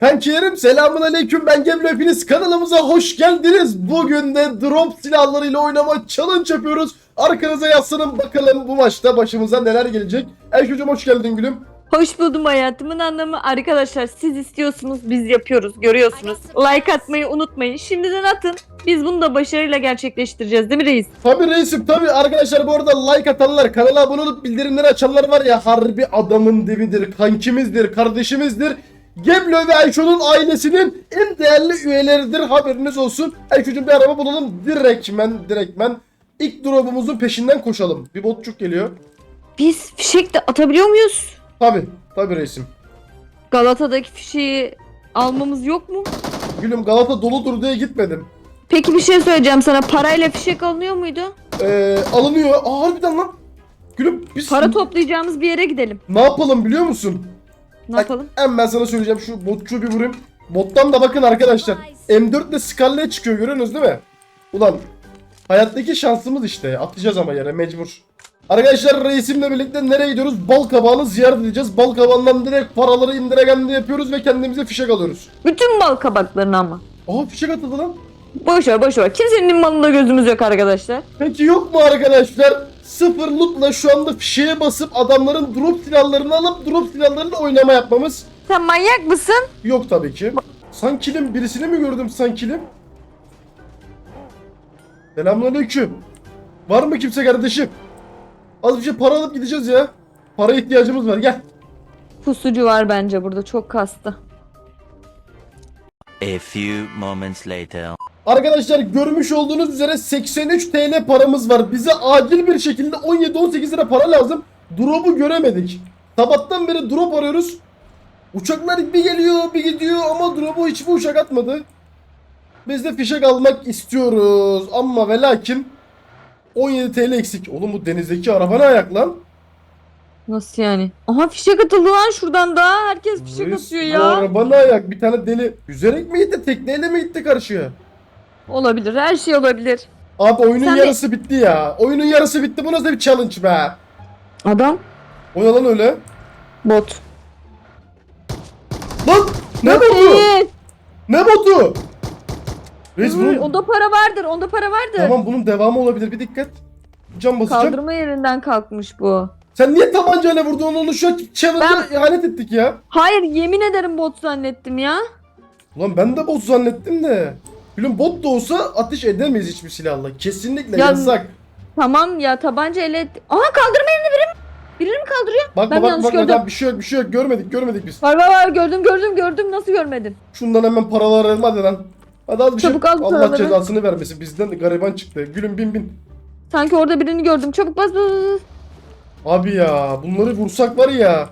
Kankilerim selamun aleyküm ben Gemli hepiniz kanalımıza hoş geldiniz. Bugün de drop silahlarıyla oynama challenge yapıyoruz. Arkanıza yaslanın bakalım bu maçta başımıza neler gelecek. Erk hocam hoş geldin gülüm. Hoş buldum hayatımın anlamı. Arkadaşlar siz istiyorsunuz biz yapıyoruz görüyorsunuz. Like atmayı unutmayın. Şimdiden atın. Biz bunu da başarıyla gerçekleştireceğiz değil mi reis? Tabi reisim tabi arkadaşlar bu arada like atanlar kanala abone olup bildirimleri açanlar var ya harbi adamın dibidir, kankimizdir, kardeşimizdir. Geblo ve Ayşo'nun ailesinin en değerli üyeleridir haberiniz olsun. Ayşo'cum bir araba bulalım direktmen direktmen. İlk drop'umuzun peşinden koşalım. Bir botçuk geliyor. Biz fişek de atabiliyor muyuz? Tabi tabi reisim. Galata'daki fişeği almamız yok mu? Gülüm Galata doludur diye gitmedim. Peki bir şey söyleyeceğim sana. Parayla fişek alınıyor muydu? Ee, alınıyor. Aa harbiden lan. Gülüm biz Para toplayacağımız bir yere gidelim. ne yapalım biliyor musun? Ne yapalım? Hem ben sana söyleyeceğim şu botçuğu bir vurayım. Bottan da bakın arkadaşlar. M4 ile Scarlet çıkıyor görüyorsunuz değil mi? Ulan hayattaki şansımız işte. Atlayacağız ama yere mecbur. Arkadaşlar reisimle birlikte nereye gidiyoruz? Bal kabağını ziyaret edeceğiz. Bal kabağından direkt paraları indiragende yapıyoruz ve kendimize fişek alıyoruz. Bütün bal kabaklarını ama. Aa fişek atıldı lan. Boş ver boş ver. Kimsenin malında gözümüz yok arkadaşlar. Peki yok mu arkadaşlar? Sıfır lootla şu anda fişeğe basıp adamların drop silahlarını alıp drop silahlarıyla oynama yapmamız Sen manyak mısın? yok tabii ki. Sankilim birisini mi gördüm sankilim? Selamünaleyküm. Var mı kimse kardeşim? Az bir şey para alıp gideceğiz ya. Para ihtiyacımız var gel. Pusucu var bence burada çok kastı. A few moments later. Arkadaşlar görmüş olduğunuz üzere 83 TL paramız var. Bize acil bir şekilde 17-18 lira para lazım. Drop'u göremedik. Sabahtan beri drop arıyoruz. Uçaklar bir geliyor bir gidiyor ama drop'u hiçbir uçak atmadı. Biz de fişek almak istiyoruz. Ama ve lakin 17 TL eksik. Oğlum bu denizdeki araba ne ayak lan? Nasıl yani? Aha fişek atıldı lan şuradan da. Herkes fişek Reis, atıyor Bu ya. araba ne ayak? Bir tane deli. Yüzerek mi gitti? Tekneyle mi gitti karşıya? Olabilir. Her şey olabilir. Abi oyunun Sen de- yarısı bitti ya. Oyunun yarısı bitti. Bu nasıl bir challenge be? Adam O ne lan öyle? bot. Lan ne botu? Ne botu? Reis Uy, bunun... Onda para vardır. Onda para vardır. Tamam bunun devamı olabilir bir dikkat. Cam basacağım. Kaldırma yerinden kalkmış bu. Sen niye tabancayla vurdun onu şu an challenge'a ihanet ettik ya. Hayır yemin ederim bot zannettim ya. Ulan ben de bot zannettim de. Gülüm bot da olsa ateş edemeyiz hiçbir silahla. Kesinlikle Ya- yasak. Tamam ya tabanca ele... Aha kaldırma yerini biri mi? Birini mi kaldırıyor? Bakma Ben bakma yanlış bakma gördüm. Tamam, bir şey yok bir şey yok görmedik görmedik biz. Var var var gördüm gördüm gördüm nasıl görmedin? Şundan hemen paralar alalım hadi lan. Hadi al bir Çabuk şey. al Allah paraları. cezasını vermesin bizden de gariban çıktı. Gülüm bin bin. Sanki orada birini gördüm çabuk bas bas bas. Abi ya bunları vursak var ya.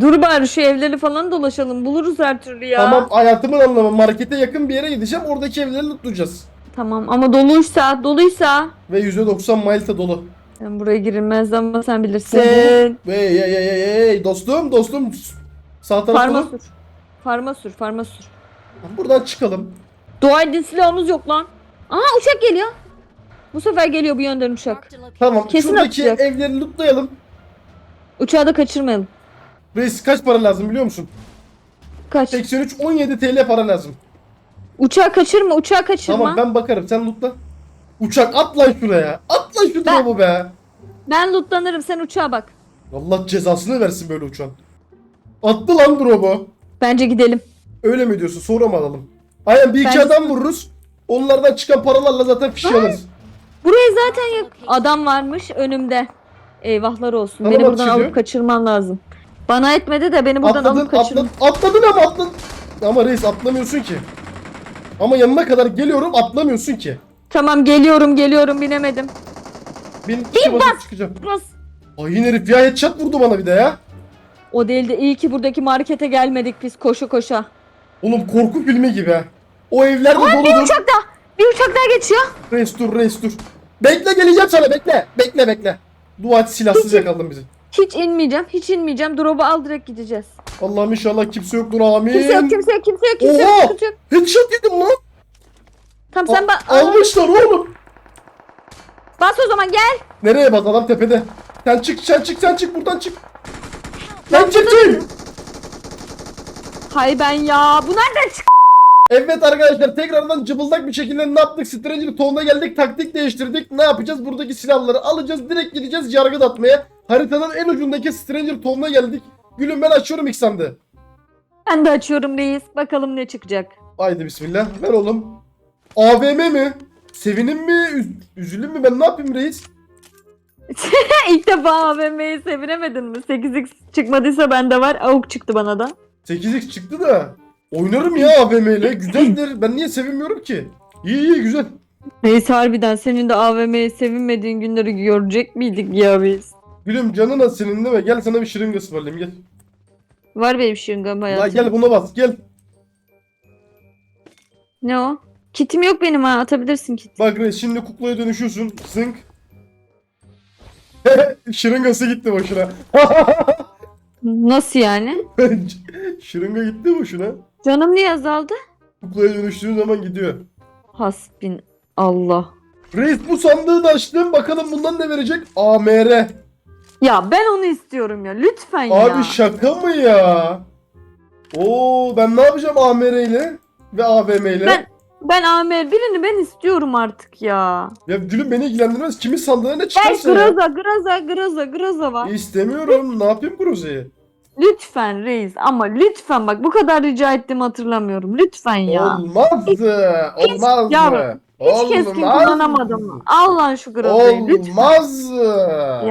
Dur bari şu evleri falan dolaşalım buluruz her türlü ya. Tamam hayatımın anlamı markete yakın bir yere gideceğim oradaki evleri lootlayacağız. Tamam ama doluysa doluysa. Ve %90 Miles'e dolu. Ben buraya girilmez ama sen bilirsin. Hey hey hey hey hey dostum dostum. Sağ taraf Farma sür. Farma sür farma sür. Buradan çıkalım. Dua edin silahımız yok lan. Aha uçak geliyor. Bu sefer geliyor bu yönden uçak. Tamam Kesin şuradaki atacak. evleri lootlayalım. Uçağı da kaçırmayalım. Reis kaç para lazım biliyor musun? Kaç. 83 17 TL para lazım. Uçağı kaçırma uçağı kaçırma. Tamam ben bakarım sen lootla. Uçak at lan şuraya. At lan şu Ben- drop'u be. Ben lootlanırım sen uçağa bak. Allah cezasını versin böyle uçan. Attı lan drop'u. Bence gidelim. Öyle mi diyorsun? Sonra mı alalım? Aynen bir iki Bence- adam vururuz. Onlardan çıkan paralarla zaten fişi alırız. Buraya zaten yok. Adam varmış önümde. Eyvahlar olsun. Bana beni buradan alıp kaçırman lazım. Bana etmedi de beni buradan Atladın, alıp kaçırman. atladın, atladın ama atladın. Ama reis atlamıyorsun ki. Ama yanına kadar geliyorum atlamıyorsun ki. Tamam geliyorum geliyorum binemedim. Bin kişi basıp çıkacağım. Bas. Ay herif ya headshot vurdu bana bir de ya. O değil de iyi ki buradaki markete gelmedik biz koşa koşa. Oğlum korku filmi gibi ha. O evler de Bir uçak daha. Bir uçak daha geçiyor. Reis dur reis dur. Bekle geleceğim sana bekle. Bekle bekle. Dua et silahsız yakaladın bizi. Hiç inmeyeceğim. Hiç inmeyeceğim. Drop'u al direkt gideceğiz. Allah'ım inşallah kimse yoktur amin. Kimse yok kimse yok kimse yok kimse Oha! yok. Kimse yok. Headshot yedim lan. Tamam sen bak. Almışlar oğlum. Bas o zaman gel. Nereye bak adam tepede. Sen çık sen çık sen çık buradan çık. Sen çık çık. Hay ben ya. Bu nereden çık? Evet arkadaşlar tekrardan cıbıldak bir şekilde ne yaptık? Stranger Tone'a geldik taktik değiştirdik. Ne yapacağız? Buradaki silahları alacağız. Direkt gideceğiz yargıt atmaya. Haritanın en ucundaki Stranger Town'a geldik. Gülüm ben açıyorum ilk sandığı. Ben de açıyorum reis. Bakalım ne çıkacak. Haydi bismillah. Ver oğlum. AVM mi? Sevinim mi? Üz- üzülüm mü? Ben ne yapayım reis? İlk defa AVM'yi sevinemedin mi? 8x çıkmadıysa bende var. Avuk çıktı bana da. 8x çıktı da. Oynarım ya AVM ile. Güzeldir. Ben niye sevinmiyorum ki? İyi iyi güzel. Neyse harbiden senin de AVM'yi sevinmediğin günleri görecek miydik ya biz? Gülüm canın değil mi? Gel sana bir şırınga ısmarlayayım gel. Var benim şırıngam La hayatım. gel buna bas gel. Ne o? Kitim yok benim ha atabilirsin kit. Bak reis şimdi kuklaya dönüşüyorsun. Zınk. Şırıngası gitti boşuna. Nasıl yani? Şırınga gitti boşuna. Canım niye azaldı? Kuklaya dönüştüğün zaman gidiyor. Hasbin Allah. Reis bu sandığı da açtım. Bakalım bundan ne verecek? AMR. Ya ben onu istiyorum ya lütfen ya. Abi şaka mı ya? Oo ben ne yapacağım AMR ile ve AVM ile? Ben- Ben Amer birini ben istiyorum artık ya. Ya gülüm beni ilgilendirmez. Kimin sandığına çıkarsa ya. Groza Groza Groza Groza var. İstemiyorum. ne yapayım Groza'yı? Lütfen reis ama lütfen bak bu kadar rica ettiğimi hatırlamıyorum. Lütfen ya. Olmazdı. Olmaz yavrum, Hiç keskin kullanamadım. Al lan şu Groza'yı lütfen. Olmaz.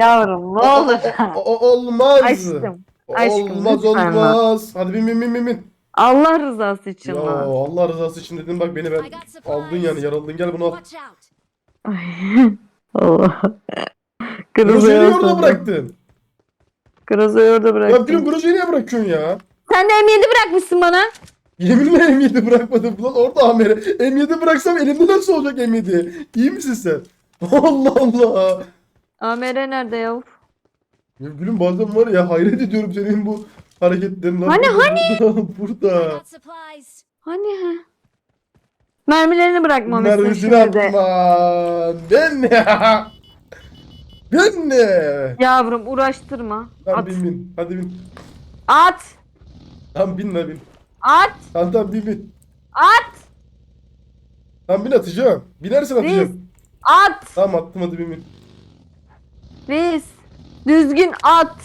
Yavrum ne olur. O- o- olmaz. Aşkım. aşkım, olmaz lütfen olmaz. Hadi bin bin bin bin bin. Allah rızası için Ya lan. Allah rızası için dedim bak beni ben aldın yani yaraladın gel bunu al. Watch out. Ay, Allah. Groza'yı niye orada bıraktın? Groza'yı orada Ya bıraktım. gülüm Groza'yı niye bırakıyorsun ya? Sen de M7 bırakmışsın bana. Yeminle M7 bırakmadım lan orada Amer'e. M7 bıraksam elimde nasıl olacak M7? İyi misin sen? Allah Allah. AMR nerede yav? Ya gülüm bazen var ya hayret ediyorum senin bu hareketlerin. Hani, Burada, I Burada. supplies. Hani ha? Mermilerini bırakmamışsın Mermisini şimdi de. atma. Ben ne? Ben ne? Yavrum uğraştırma. Tamam At. bin bin. Hadi bin. At. Tamam bin la bin. At. Tamam tamam bin bin. At. Tamam bin atacağım. Binersen atacağım. At. Tamam attım hadi bin bin. Reis. Düzgün at.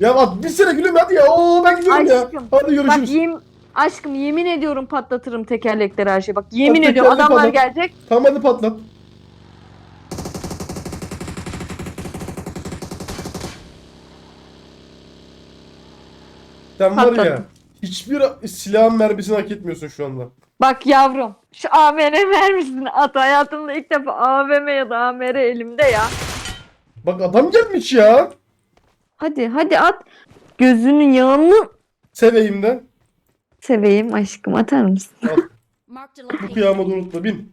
Ya at bir sene gülüm hadi ya. Oo ben gidiyorum ya. Aşkım. Hadi Bak görüşürüz. yem aşkım yemin ediyorum patlatırım tekerlekleri her şey. Bak yemin Bak, ediyorum adamlar patlat. gelecek. Tamam hadi patlat. Sen var ya Patlattım. Hiçbir silahın mermisini hak etmiyorsun şu anda. Bak yavrum şu AMR vermişsin at hayatımda ilk defa AVM ya da AMR elimde ya. Bak adam gelmiş ya. Hadi hadi at. Gözünün yağını Seveyim de. seveyim aşkım atar mısın? Marked a Bu location. kıyama da unutma bin.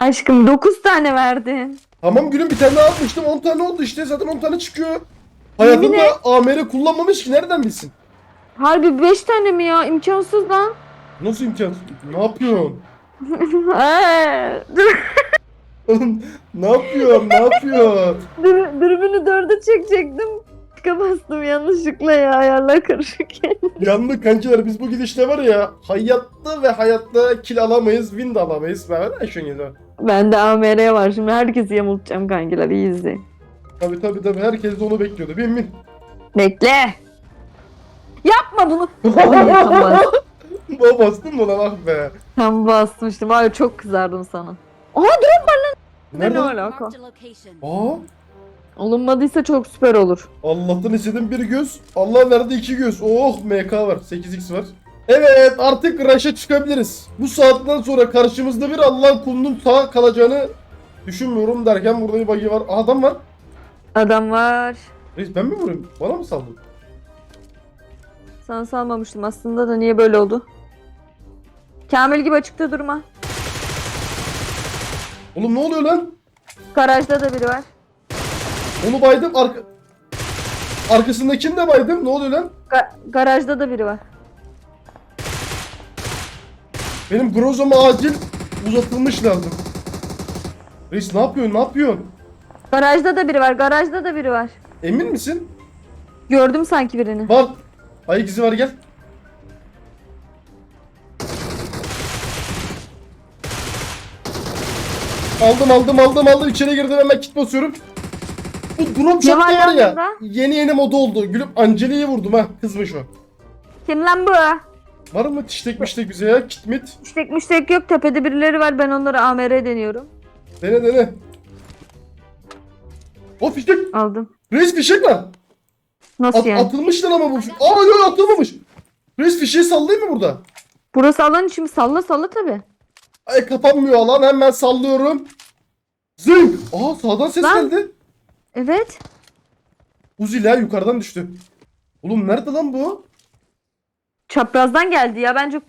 Aşkım 9 tane verdin. Tamam gülüm bir tane daha atmıştım 10 tane oldu işte zaten 10 tane çıkıyor. Hayatında Yemin AMR kullanmamış ki nereden bilsin? Harbi 5 tane mi ya? İmkansız lan. Nasıl imkan? Ne yapıyorsun? Ee, dur- Oğlum ne yapıyorsun? Ne yapıyorsun? dur- Dürbünü dörde çekecektim. Tıka bastım yanlışlıkla ya ayarlar karışıkken. Yandık kankiler biz bu gidişle var ya hayatta ve hayatta kill alamayız, win de alamayız. Ben öyle şu gibi. Ben de AMR var şimdi herkesi yamultacağım kankiler iyi izleyin. Tabi tabi tabi herkes de onu bekliyordu. Bin bin. Bekle. Yapma bunu. Ay, bas, Baba bastın mı lan ah be. tam basmıştım. Ay çok kızardım sana. Aha drone var lan. Nerede? Ne alaka? Aa Olunmadıysa çok süper olur. Allah'tan istedim bir göz. Allah verdi iki göz. Oh MK var. 8x var. Evet artık Rush'a çıkabiliriz. Bu saatten sonra karşımızda bir Allah'ın kulunun sağ kalacağını düşünmüyorum derken burada bir bagi var. Aa, adam var. Adam var. Reis ben mi vurayım? Bana mı saldın? Sana salmamıştım aslında da niye böyle oldu? Kamil gibi açıkta durma. Oğlum ne oluyor lan? Garajda da biri var. Onu baydım. Arka... Arkasındakini de baydım. Ne oluyor lan? Ga- garajda da biri var. Benim Groza'ma acil uzatılmış lazım. Reis ne yapıyorsun? Ne yapıyorsun? Garajda da biri var. Garajda da biri var. Emin misin? Gördüm sanki birini. Var. Ayak izi var gel. Aldım aldım aldım aldım içeri girdim hemen kit basıyorum. Bu drop shot var ya. Burada? Yeni yeni moda oldu. Gülüp Angeli'yi vurdum ha. Kızmış o. Kim lan bu? Var mı tiştek miştek bize ya? Kit mit. Tiştek miştek yok. Tepede birileri var. Ben onlara AMR deniyorum. Dene dene. O fişek. Aldım. Reis fişek lan. Nasıl At, yani? atılmış lan ama bu. Aa yok atılmamış. Reis fişeği sallayayım mı burada? Burası alan için salla salla tabi. Ay kapanmıyor alan hemen sallıyorum. Zınk. Aa sağdan ses Lan. geldi. Evet. Uzi la yukarıdan düştü. Oğlum nerede lan bu? Çaprazdan geldi ya bence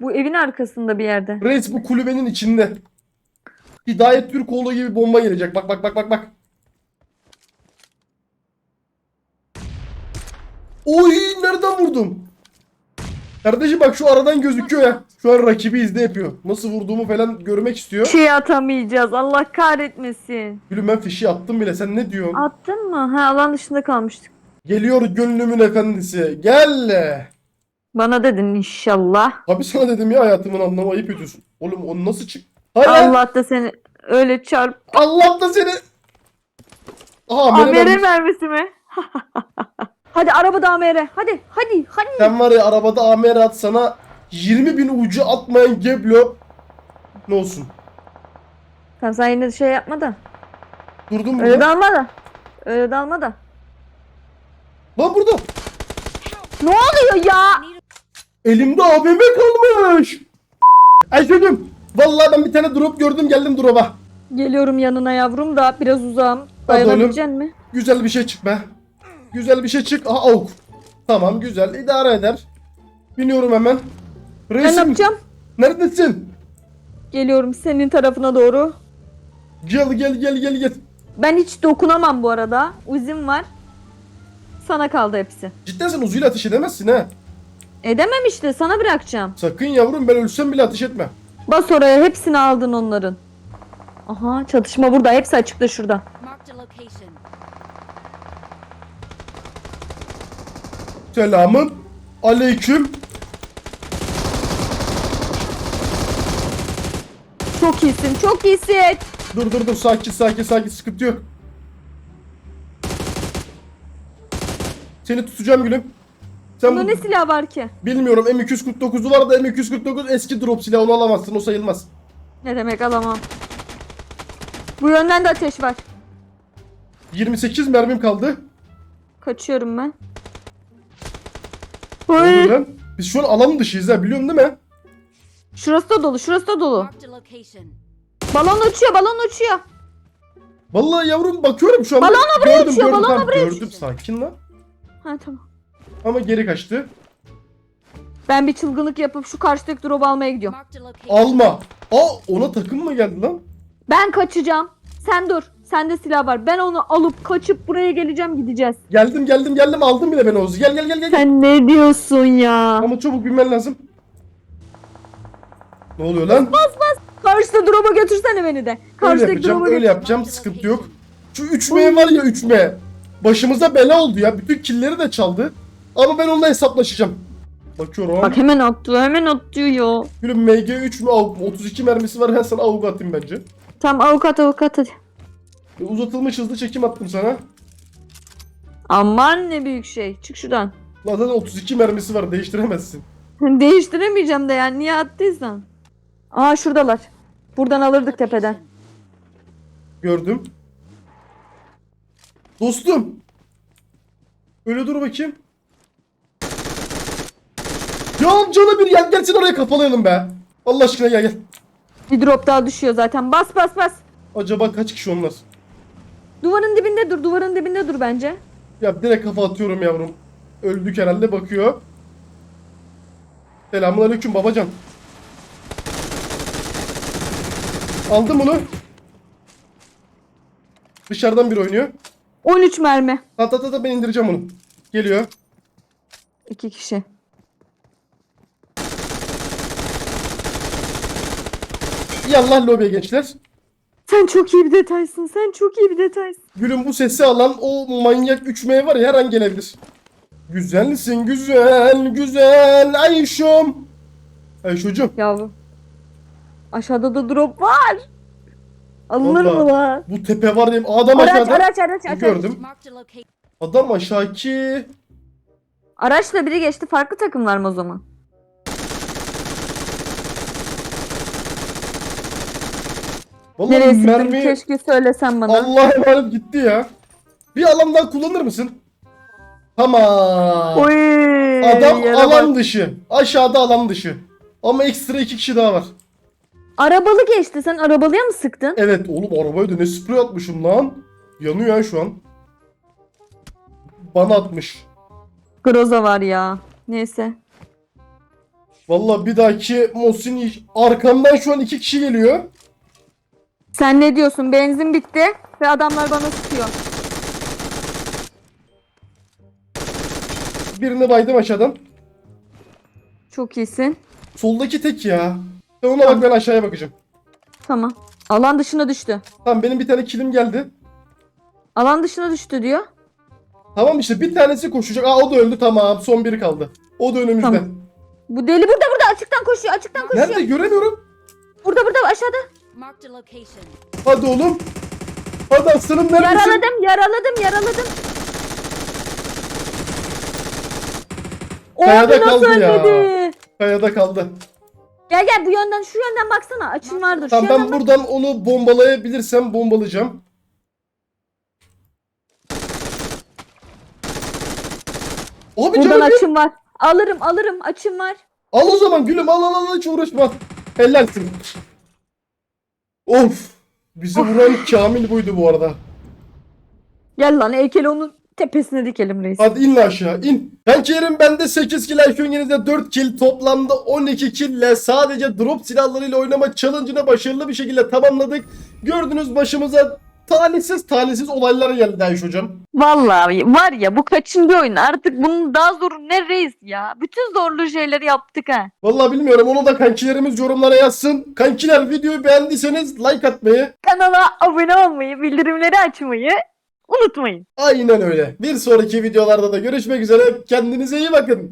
bu evin arkasında bir yerde. Reis bu kulübenin içinde. Hidayet Türkoğlu gibi bomba gelecek. Bak bak bak bak bak. Oy nereden vurdum? Kardeşim bak şu aradan gözüküyor ya. Şu an rakibi izle yapıyor. Nasıl vurduğumu falan görmek istiyor. Şey atamayacağız Allah kahretmesin. Gülüm ben fişi attım bile. Sen ne diyorsun? Attın mı? Ha alan dışında kalmıştık. Geliyor gönlümün efendisi. Gel. Bana dedin inşallah. Abi sana dedim ya hayatımın anlamı ayıp ediyorsun. Oğlum o nasıl çık? Hayır. Allah, da seni öyle çarp. Allah da seni. Aha vermiş. mermisi mi? hadi arabada AMR. Hadi hadi hadi. Sen var ya arabada AMR at sana 20 bin ucu atmayan Geblo ne olsun? Tamam sen yine şey yapma da. Durdum Öyle burada. dalma da. Öyle dalma da. Lan burada. Ne oluyor ya? Elimde AVM kalmış. Ayşe'cim. Vallahi ben bir tane drop gördüm geldim drop'a. Geliyorum yanına yavrum da biraz uzağım. Dayanabilecek mi? Güzel bir şey çık be. Güzel bir şey çık. Aha avuk. Tamam güzel idare eder. Biniyorum hemen. Ben ne Reisim yapacağım? neredesin? Geliyorum senin tarafına doğru. Gel gel gel gel gel. Ben hiç dokunamam bu arada. Uzim var. Sana kaldı hepsi. Cidden sen uzuyla ateş edemezsin ha. Edemem işte sana bırakacağım. Sakın yavrum ben ölsem bile ateş etme. Bas oraya hepsini aldın onların. Aha çatışma burada. Hepsi açıkta şurada. Marked a location. Selamın aleyküm. Çok iyisin. Çok iyisin. Dur dur dur sakin sakin sakin sıkıntı yok. Seni tutacağım gülüm. Sen Bunda bu- ne silah var ki? bilmiyorum M249'u var da M249 eski drop silahı onu alamazsın o sayılmaz. Ne demek alamam. Bu yönden de ateş var. 28 mermim kaldı. Kaçıyorum ben. Oy. lan? Biz şu an alan dışıyız ha biliyorsun değil mi? Şurası da dolu. Şurası da dolu. Balon uçuyor. Balon uçuyor. Vallahi yavrum bakıyorum şu an. Balonla buraya gördüm, uçuyor, gördüm, balonla tamam, buraya gördüm sakin lan. Ha tamam. Ama geri kaçtı. Ben bir çılgınlık yapıp şu karşıdaki drop almaya gidiyorum. Alma. Aa ona takım mı geldi lan? Ben kaçacağım. Sen dur. Sende silah var. Ben onu alıp kaçıp buraya geleceğim gideceğiz. Geldim geldim geldim aldım bile ben Oğuz'u. Gel gel gel gel. Sen ne diyorsun ya? Ama çabuk binmen lazım. Ne oluyor lan? Karşıda drop'a götürsene beni de. Öyle Karşıdaki yapacağım, öyle götür. yapacağım. Sıkıntı yok. Şu 3M var ya 3M. Başımıza bela oldu ya. Bütün killleri de çaldı. Ama ben onunla hesaplaşacağım. Bakıyorum. Bak hemen attı. Hemen atıyor ya. Gülüm MG3 mü? Av- 32 mermisi var. Ben sana avuk atayım bence. Tamam avukat avukat hadi. E, Uzatılmış hızlı çekim attım sana. Aman ne büyük şey. Çık şuradan. Lan zaten 32 mermisi var. Değiştiremezsin. Değiştiremeyeceğim de yani niye attıysan. Aa şuradalar. Buradan alırdık tepeden. Gördüm. Dostum. Öyle dur bakayım. Ya amcalı bir gel gelsin oraya kapalayalım be. Allah aşkına gel gel. Bir drop daha düşüyor zaten. Bas bas bas. Acaba kaç kişi onlar? Duvarın dibinde dur. Duvarın dibinde dur bence. Ya direkt kafa atıyorum yavrum. Öldük herhalde bakıyor. Selamünaleyküm babacan. Aldım bunu. Dışarıdan bir oynuyor. 13 mermi. Ta ta ta ta ben indireceğim onu. Geliyor. İki kişi. Yallah lobiye gençler. Sen çok iyi bir detaysın. Sen çok iyi bir detaysın. Gülüm bu sesi alan o manyak 3M var ya her an gelebilir. Güzelsin güzel güzel Ayşom. Ayşocuğum Yavrum. Aşağıda da drop var. Alınır mı Vallahi. lan? Bu tepe var diyeyim. Adam Araç aşağıda. araç araç araç. Gördüm. Adam aşağı ki. Araçla biri geçti. Farklı takımlar mı o zaman? Vallahi Nereye mermi Keşke söylesen bana. Allah emanet gitti ya. Bir alan daha kullanır mısın? Tamam. Oy, Adam yere alan bak. dışı. Aşağıda alan dışı. Ama ekstra iki kişi daha var. Arabalı geçti. Sen arabalıya mı sıktın? Evet oğlum arabaya da ne sprey atmışım lan. Yanıyor ya şu an. Bana atmış. Groza var ya. Neyse. Vallahi bir dahaki Mosin arkamdan şu an iki kişi geliyor. Sen ne diyorsun? Benzin bitti ve adamlar bana sıkıyor. Birini baydım aşağıdan. Çok iyisin. Soldaki tek ya. Sen ona bak ben aşağıya bakacağım. Tamam. Alan dışına düştü. Tamam benim bir tane kilim geldi. Alan dışına düştü diyor. Tamam işte bir tanesi koşacak. Aa o da öldü tamam. Son biri kaldı. O da önümüzde. Tamam. Bu deli burada burada açıktan koşuyor açıktan koşuyor. Nerede göremiyorum. Burada burada aşağıda. Marked a location. Hadi oğlum. Hadi aslanım neredesin? Yaraladım yaraladım yaraladım. Kayada nasıl kaldı ya. ölmedi? Kayada kaldı. Gel gel bu yönden şu yönden baksana açın vardır. Tamam şu yönden ben bak. buradan onu bombalayabilirsem bombalayacağım. Abi Buradan canım açım var. Alırım alırım açım var. Al o zaman gülüm al al al hiç uğraşma. Helalsin. Of. Bizi vuran Kamil buydu bu arada. Gel lan heykeli onun tepesine dikelim reis. Hadi in aşağı in. Kankilerim bende 8 kill Ayşöngeniz'de 4 kill toplamda 12 kill ile sadece drop silahlarıyla oynama challenge'ını başarılı bir şekilde tamamladık. Gördünüz başımıza talihsiz talihsiz olaylar geldi Ayş hocam. Vallahi var ya bu kaçıncı oyun artık bunun daha zoru ne reis ya. Bütün zorlu şeyleri yaptık ha. Vallahi bilmiyorum onu da kankilerimiz yorumlara yazsın. Kankiler videoyu beğendiyseniz like atmayı Kanala abone olmayı, bildirimleri açmayı unutmayın. aynen öyle. Bir sonraki videolarda da görüşmek üzere. Kendinize iyi bakın.